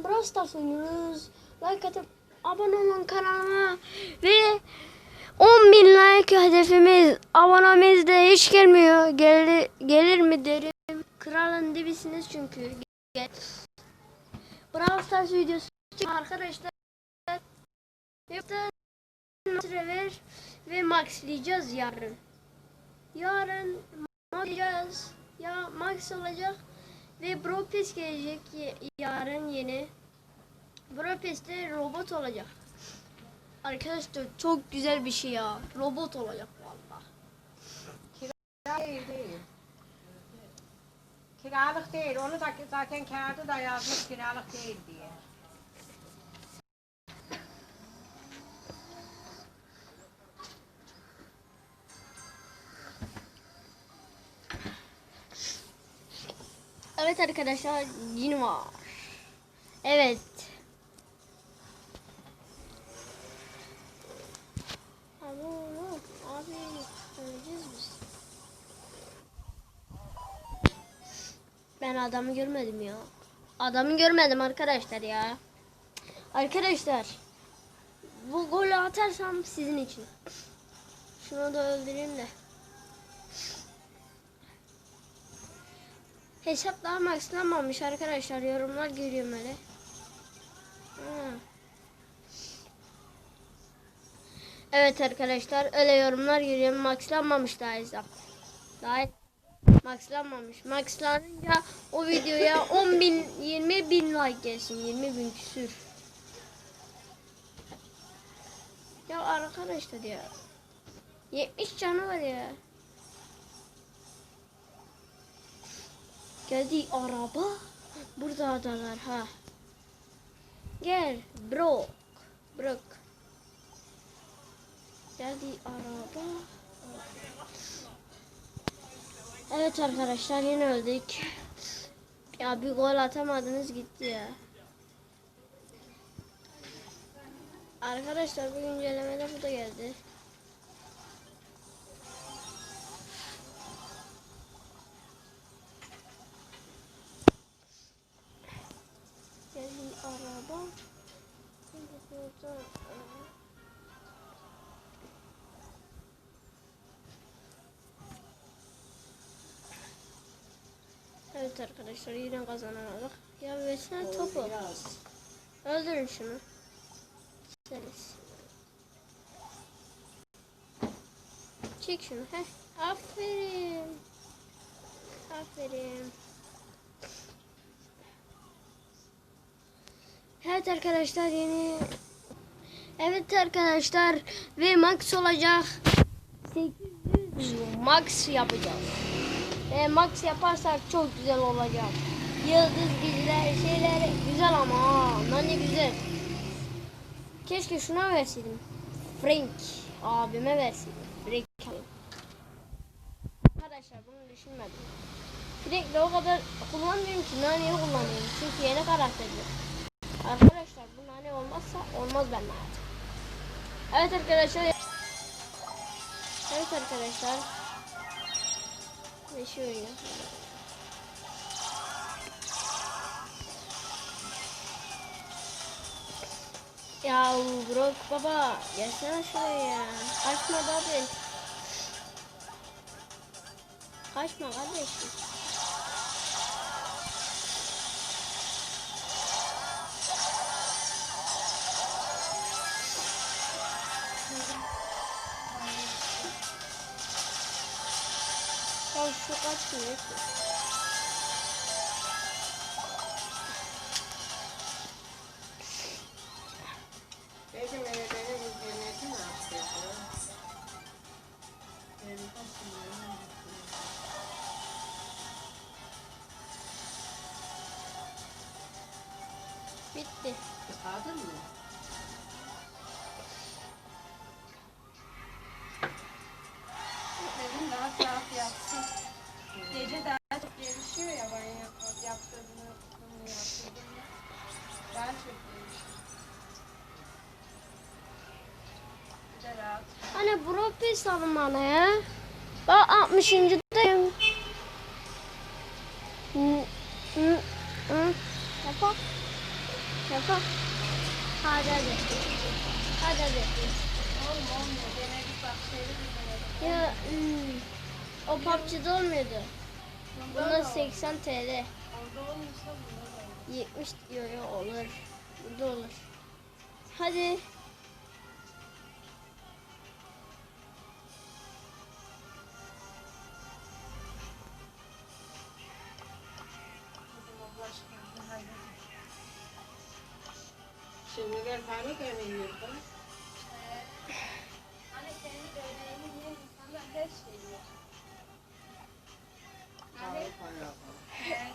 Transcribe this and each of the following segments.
an Brawl Stars oynuyoruz. Like atıp abone olun kanalıma ve 10 bin like hedefimiz. Abonemiz de hiç gelmiyor. Gel, gelir mi derim. Kralın dibisiniz çünkü. Gel. Brawl Stars videosu arkadaşlar. Yaptığın ver ve maxlayacağız yarın. Yarın maxlayacağız. Ya max olacak ve Bro Pass gelecek yarın yeni. Bro Pass'te robot olacak. Arkadaşlar çok güzel bir şey ya. Robot olacak vallahi. Değil değil. Kiralık değil. Onu da zaten kağıdı da yazmış kiralık değil diye. Evet arkadaşlar yine var. Evet. Abi, abi öleceğiz biz. Ben adamı görmedim ya. Adamı görmedim arkadaşlar ya. Arkadaşlar bu golü atarsam sizin için. Şunu da öldüreyim de. Hesap daha maxlanmamış arkadaşlar. Yorumlar görüyorum öyle. Ha. Evet arkadaşlar öyle yorumlar görüyorum. Maxlanmamış daha hesap. Daha maxlanmamış. Maxlanınca o videoya 10 bin 20 bin like gelsin. 20 bin küsür. Ya arkadaşlar ya. 70 canı var ya. Geldi araba. Burada adalar ha. Gel bro. Bırak. Geldi araba. Evet arkadaşlar yine öldük. Ya bir gol atamadınız gitti ya. Arkadaşlar bu güncellemede bu da geldi. Evet arkadaşlar yine kazanamadık. Ya versene topu. Öldürün şunu. Seriz. Çek şunu. Heh. Aferin. Aferin. Evet arkadaşlar yeni Evet arkadaşlar ve max olacak 800 max yapacağız. Ve max yaparsak çok güzel olacak. Yıldız güzel şeyler güzel ama ha, ne güzel. Keşke şuna verseydim. Frank abime verseydim. Frank. Arkadaşlar bunu düşünmedim. Frank'le o kadar kullanmıyorum ki Nani'yi kullanıyorum. Çünkü yeni karakterdir. Arkadaşlar bu nane olmazsa olmaz ben hayatım. Evet arkadaşlar. Evet arkadaşlar. Ve şöyle. Ya Brok baba gelsene şuraya. Kaçma abi. Kaçma kardeşim. Ya şu kaçmıyor ki. Dedim eve beni bu cenneti mi yaptırdı? Bitti. Aldın mı? Dedim daha saat yatsın. Gece daha çok gelişiyor ya ben yap- yaptırdığını, bunu yaptırdım. Daha çok gelişiyor. Bir de rahat. Bro pis alın bana ya. Bak 60. dayım. Yapalım. Yapalım. Hadi hadi. Hadi hadi. Oğlum olmuyor. Denedik bak şeyleri denedik. Ya hmm, o PUBG'de olmuyordu. Bunda 80 TL. Orada olmuşsa bunda da olur. 70 diyor ya olur. Burada olur. Hadi. Şimdi ver parmak. Hani kendi böreğini yiyen insanlar her şeyi Yani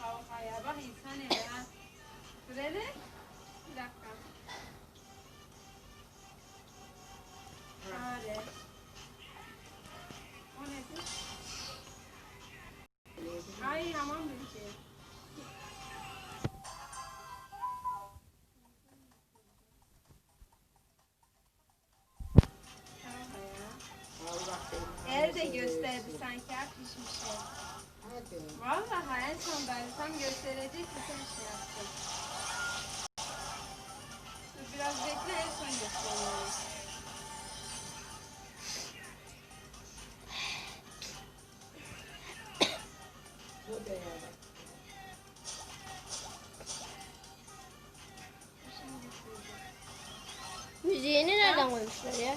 Tavuk ayağı. Bak insan ha. Böyle. Bir dakika. Gösterdi sanki ha pişmiş el. Hadi. Vallahi en son ben tam gösterecek bir şey yaptın. Dur biraz bekle en son gösteriyorum. Bu da ya. Müziğini nereden koymuşlar ya?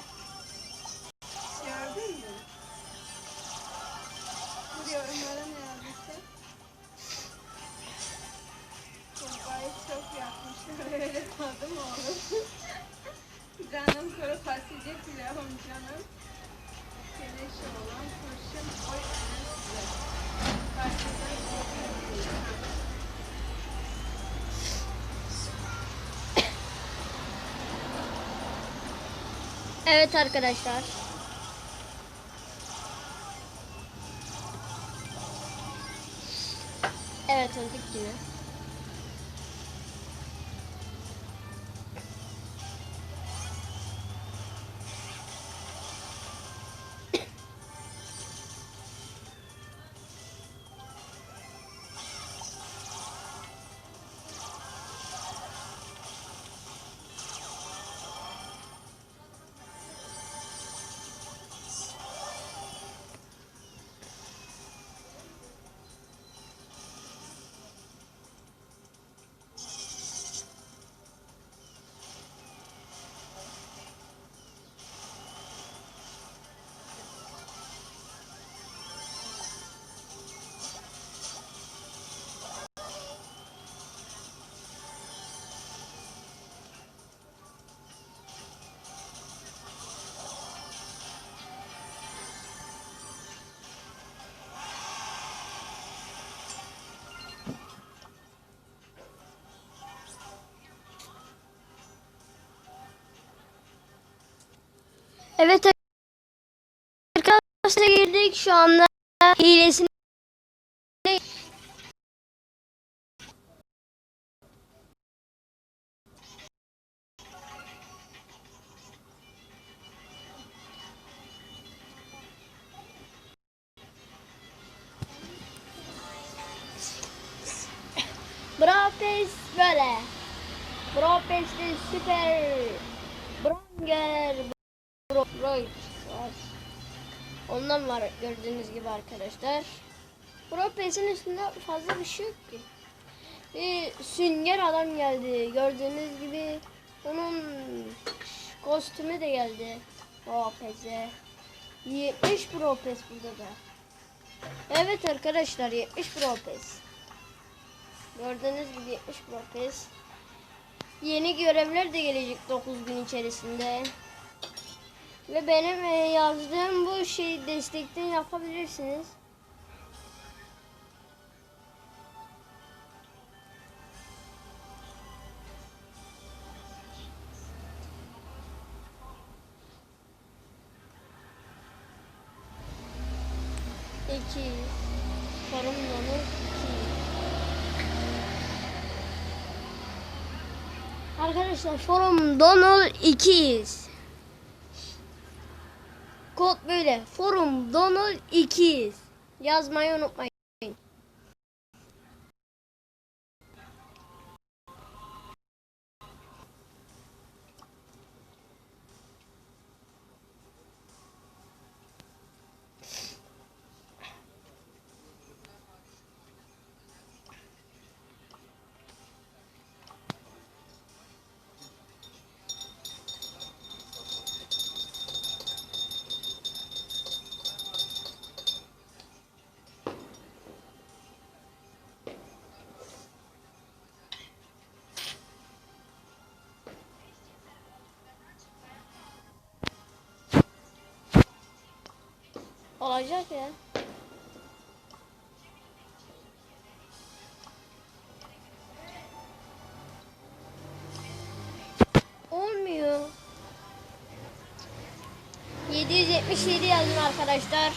Fasulye pilavım canım. Keleş olan kurşun oy. Fasulyeden korkuyorum. Evet arkadaşlar. Evet öldük yine. Evet arkadaşlar girdik şu anda hilesini Pass böyle. Pass'te süper. Branger Var. Ondan var gördüğünüz gibi arkadaşlar. Pass'in üstünde fazla bir şey yok ki. Bir sünger adam geldi. Gördüğünüz gibi onun kostümü de geldi. Pass'e. 70 Brawl Pass burada da. Evet arkadaşlar 70 Brawl Pass. Gördüğünüz gibi 70 Brawl Pass. Yeni görevler de gelecek 9 gün içerisinde. Ve benim e, yazdığım bu şeyi destekten yapabilirsiniz. İki. Sorun donu iki. Arkadaşlar forum Donald 200. Kod böyle. Forum Donald 200. Yazmayı unutmayın. Olacak ya. Olmuyor. 777 yazın arkadaşlar.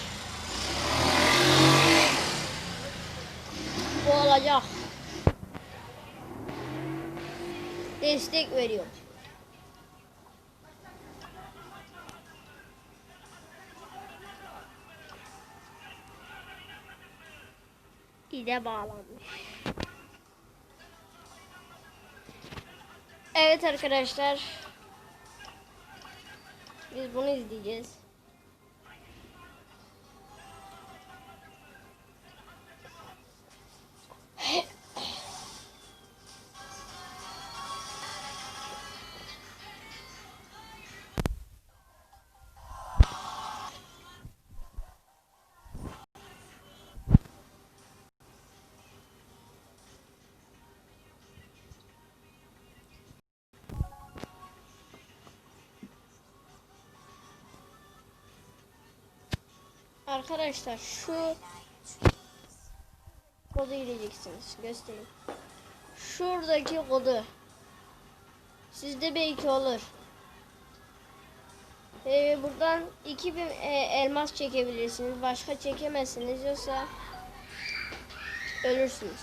Bu olacak. Destek veriyor. İde bağlanmış. Evet arkadaşlar. Biz bunu izleyeceğiz. Arkadaşlar şu kodu gireceksiniz. Göstereyim. Şuradaki kodu. Sizde belki olur. Ee, buradan 2000 e, elmas çekebilirsiniz. Başka çekemezsiniz. Yoksa ölürsünüz.